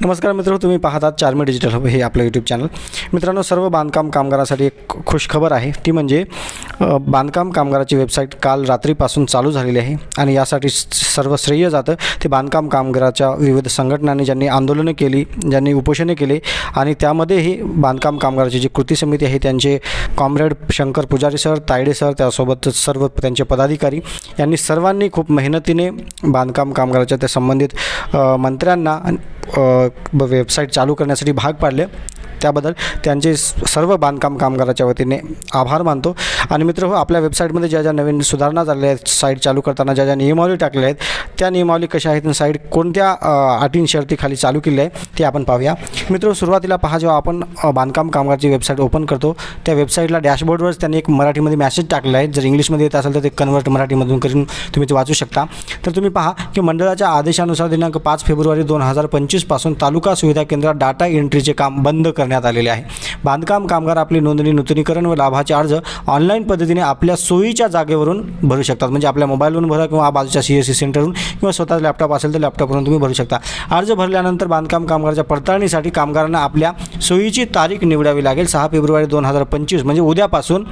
नमस्कार मित्र तुम्ही पाहतात चार्मी डिजिटल हब हे आपलं यूट्यूब चॅनल मित्रांनो सर्व बांधकाम कामगारासाठी एक खुश खबर आहे. ती म्हणजे बांधकाम कामगाराची वेबसाईट काल रात्रीपासून चालू झालेली आहे आणि यासाठी स- सर्व श्रेय जातं ते बांधकाम कामगाराच्या विविध संघटनांनी ज्यांनी आंदोलनं केली ज्यांनी उपोषणे केले आणि त्यामध्येही बांधकाम कामगाराची जी कृती समिती आहे त्यांचे कॉम्रेड शंकर पुजारी सर तायडे सर त्यासोबतच सर्व त्यांचे पदाधिकारी यांनी सर्वांनी खूप मेहनतीने बांधकाम कामगाराच्या त्या संबंधित मंत्र्यांना वेबसाईट चालू करण्यासाठी भाग पाडले. त्याबद्दल त्यांचे स- सर्व बांधकाम कामगाराच्या वतीने आभार मानतो. आणि मित्र हो आपल्या वेबसाईटमध्ये ज्या ज्या नवीन सुधारणा झाल्या आहेत साईट चालू करताना ज्या ज्या नियमावली टाकल्या आहेत त्या नियमावली कशा आहेत साईट कोणत्या अटीन अटीं शर्तीखाली चालू केली आहे ते आपण पाहूया. मित्र हो, सुरुवातीला पहा जेव्हा आपण बांधकाम कामगारची वेबसाईट ओपन करतो त्या वेबसाईटला डॅशबोर्डवरच त्यांनी एक मराठीमध्ये मॅसेज टाकला आहे. जर इंग्लिशमध्ये येत असेल तर ते कन्वर्ट मराठीमधून करून तुम्ही ते वाचू शकता. तर तुम्ही पहा की मंडळाच्या आदेशानुसार दिनांक पाच फेब्रुवारी दोन हजार पंचवीसपासून तालुका सुविधा केंद्रात डाटा एंट्रीचे काम बंद करण्यात आलेले आहे. बांधकाम कामगार आपली नोंदणी नूतनीकरण व लाभाचे अर्ज ऑनलाईन पद्धतीने आपल्या सोयीच्या जागेवरून भरू शकतात. म्हणजे आपल्या मोबाईलवरून भरा किंवा बाजूच्या सी एस सी सेंटरवरून किंवा स्वतः लॅपटॉप असेल तर लॅपटॉपवरून तुम्ही भरू शकता. अर्ज भरल्यानंतर बांधकाम कामगाराच्या पडताळणीसाठी कामगारांना आपल्या सोयीची तारीख निवडावी लागेल. सहा फेब्रुवारी दोन हजार पंचवीस म्हणजे उद्यापासून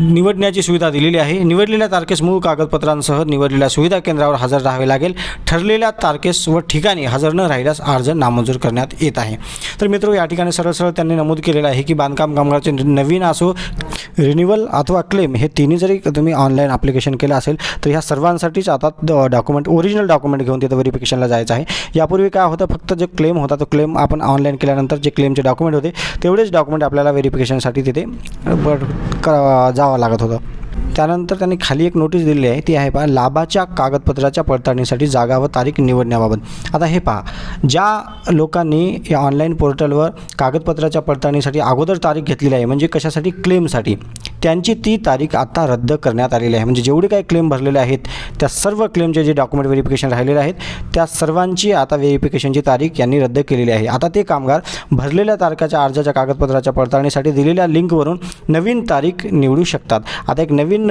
निवडण्याची सुविधा दिलेली आहे. निवडलेल्या तारखेस मूळ कागदपत्रांसह निवडलेल्या सुविधा केंद्रावर हजर राहावे लागेल. ठरलेल्या तारखेस व ठिकाणी हजर न राहिल्यास अर्ज नामंजूर करण्यात येत आहे. तर मित्र या ठिकाणी सरळ सरळ त्यांनी नमूद केलेलं आहे की बांधकाम कामगाराचे नवीन असो रिन्युअल अथवा क्लेम हे तिन्ही जरी तुम्ही ऑनलाईन ॲप्लिकेशन केलं असेल तर ह्या सर्वांसाठीच आता डॉक्युमेंट ओरिजिनल डॉक्युमेंट घेऊन तिथं व्हेरिफिकेशनला जायचं आहे. यापूर्वी काय होतं फक्त जे क्लेम होता तो क्लेम आपण ऑनलाईन केल्यानंतर जे क्लेमचे डॉक्युमेंट होते तेवढेच डॉक्युमेंट आपल्याला व्हेरिफिकेशनसाठी तिथे बट क- जावं लागत होतं. त्यानंतर त्यांनी खाली एक नोटीस दिलेली आहे. ती आहे पहा लाभाच्या कागदपत्राच्या पडताळणीसाठी जागा व तारीख निवडण्याबाबत. आता हे पहा ज्या लोकांनी या ऑनलाईन पोर्टलवर कागदपत्राच्या पडताळणीसाठी अगोदर तारीख घेतलेली आहे म्हणजे कशासाठी? क्लेमसाठी त्यांची ती तारीख आता रद्द करण्यात आलेली आहे. म्हणजे जेवढे काही क्लेम भरलेले आहेत त्या सर्व क्लेमचे जे डॉक्युमेंट व्हेरिफिकेशन राहिलेले आहेत त्या सर्वांची आता व्हेरिफिकेशनची तारीख यांनी रद्द केलेली आहे. आता ते कामगार भरलेल्या तारखाच्या अर्जाच्या कागदपत्राच्या पडताळणीसाठी दिलेल्या लिंकवरून नवीन तारीख निवडू शकतात. आता एक नवीन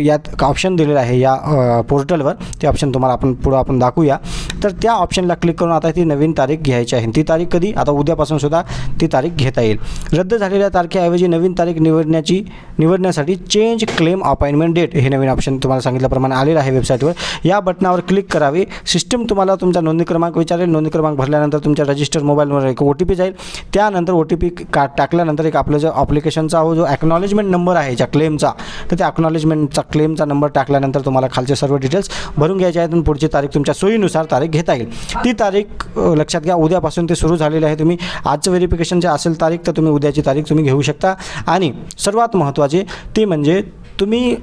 यात ऑप्शन दिलेलं आहे या पोर्टलवर ते ऑप्शन तुम्हाला आपण पुढं आपण दाखवूया. तर त्या ऑप्शनला क्लिक करून आता ती नवीन तारीख घ्यायची आहे. ती तारीख कधी? आता उद्यापासून सुद्धा ती तारीख घेता येईल. रद्द झालेल्या तारखेऐवजी नवीन तारीख निवडण्याची निवडण्यासाठी चेंज क्लेम अपॉइंटमेंट डेट हे नवीन ऑप्शन तुम्हाला सांगितल्याप्रमाणे आलेलं आहे वेबसाईटवर या बटनावर क्लिक करावे. सिस्टम तुम्हाला तुमचा नोंदणी क्रमांक विचारेल. नोंदणी क्रमांक भरल्यानंतर तुमच्या रजिस्टर मोबाईलवर एक ओ टी पी जाईल. त्यानंतर ओ टी पी का टाकल्यानंतर एक आपलं जो अप्लिकेशनचा हो जो ॲक्नॉलेजमेंट नंबर आहे ज्या क्लेमचा तर त्या ॲक्नॉलेजमेंटचा क्लेमचा नंबर टाकल्यानंतर तुम्हाला खालचे सर्व डिटेल्स भरून घ्यायचे आहेत आणि पुढची तारीख तुमच्या सोयीनुसार तारीख घेता येईल. ती तारीख लक्षात घ्या उद्यापासून ते सुरू झालेले आहे. तुम्ही आजचं व्हेरिफिकेशन जे असेल तारीख तर तुम्ही उद्याची तारीख तुम्ही घेऊ शकता. आणि सर्वात महत्त्वाचे महत्त्वाचे ते म्हणजे तुम्ही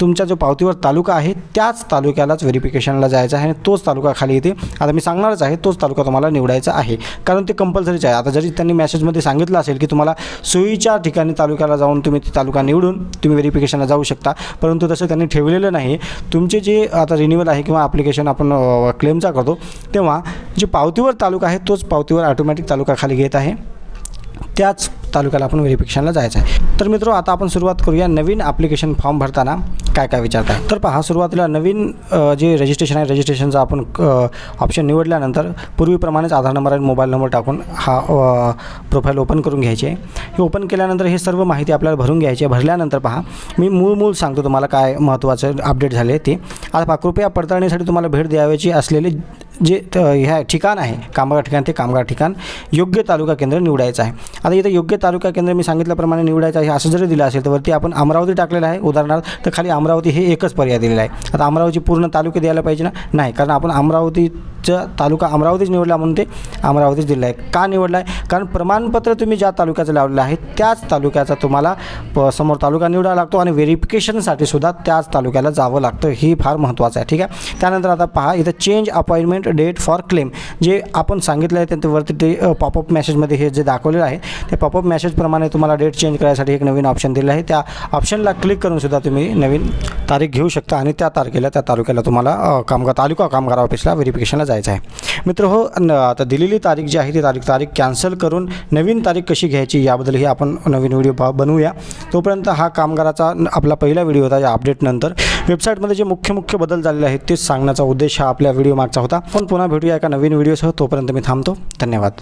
तुमच्या जो पावतीवर तालुका आहे त्याच तालुक्यालाच व्हेरिफिकेशनला जायचं आहे आणि तोच तालुका खाली येते. आता मी सांगणारच आहे तोच तालुका तुम्हाला निवडायचा आहे. कारण ते कंपल्सरीच आहे. आता जरी त्यांनी मॅसेजमध्ये सांगितलं असेल की तुम्हाला सोयीच्या ठिकाणी तालुक्याला जाऊन तुम्ही तालुका निवडून तुम्ही व्हेरिफिकेशनला जाऊ शकता. परंतु तसं त्यांनी ठेवलेलं नाही. तुमचे जे आता रिन्युअल आहे किंवा ॲप्लिकेशन आपण क्लेमचा करतो तेव्हा जे पावतीवर तालुका आहे तोच पावतीवर ऑटोमॅटिक तालुका खाली घेत आहे. त्याच तालुक्याला आपण व्हेरिफिकेशनला जायचं आहे. तर मित्र आता आपण सुरुवात करूया नवीन ॲप्लिकेशन फॉर्म भरताना काय काय विचारताय. तर पहा सुरुवातीला नवीन जे रजिस्ट्रेशन आहे रजिस्ट्रेशनचा आपण ऑप्शन निवडल्यानंतर पूर्वीप्रमाणेच आधार नंबर आणि मोबाईल नंबर टाकून हा प्रोफाईल ओपन करून घ्यायचे हे ओपन केल्यानंतर हे सर्व माहिती आपल्याला भरून घ्यायची आहे. भरल्यानंतर पहा मी मूळ मूळ सांगतो तुम्हाला काय महत्त्वाचं अपडेट झाले ते. आता पहा कृपया पडताळणीसाठी तुम्हाला भेट द्यावयाची असलेले जे ह्या ठिकाण आहे कामगार ठिकाण ते कामगार ठिकाण योग्य तालुका केंद्र निवडायचं आहे. आता इथं योग्य तालुका केंद्र मी सांगितल्याप्रमाणे निवडायचं आहे असं जरी दिलं असेल तर वरती आपण अमरावती टाकलेलं आहे उदाहरणार्थ तर खाली अमरावती हे एकच पर्याय दिलेला आहे. आता अमरावती पूर्ण तालुके द्यायला पाहिजे ना? नाही कारण आपण अमरावती अमरावतीचा तालुका अमरावतीच निवडला म्हणून ते अमरावतीच दिलं आहे. का निवडला आहे? कारण प्रमाणपत्र तुम्ही ज्या तालुक्याचं लावलेलं आहे त्याच तालुक्याचा तुम्हाला प समोर तालुका निवडावा लागतो आणि व्हेरिफिकेशनसाठी सुद्धा त्याच तालुक्याला जावं लागतं ही फार महत्त्वाचं आहे. ठीक आहे? त्यानंतर आता पहा इथं change appointment date for claim जे आपण सांगितलं आहे त्यांच्यावरती ते पॉपअप मॅसेजमध्ये हे जे दाखवलेलं आहे ते पॉपअप मॅसेजप्रमाणे तुम्हाला डेट चेंज करायसाठी एक नवीन ऑप्शन दिलं आहे. त्या ऑप्शनला क्लिक करूनसुद्धा तुम्ही नवीन तारीख घेऊ शकता आणि त्या तारखेला त्या तालुक्याला तुम्हाला कामगार तालुका कामगार ऑफिसला व्हेरिफिकेशनला जायचं आहे. मित्र हो न- आता दिलेली तारीख जी आहे ती तारीख तारीख कॅन्सल करून नवीन तारीख कशी घ्यायची याबद्दलही आपण नवीन व्हिडिओ पा बनवूया. तोपर्यंत हा कामगाराचा आपला पहिला व्हिडिओ होता या अपडेटनंतर वेबसाईटमध्ये जे मुख्य मुख्य बदल झालेले आहेत तेच सांगण्याचा उद्देश हा आपल्या व्हिडिओ मागचा होता. पण पुन्हा भेटूया एका नवीन व्हिडिओसह हो, तोपर्यंत मी थांबतो. धन्यवाद.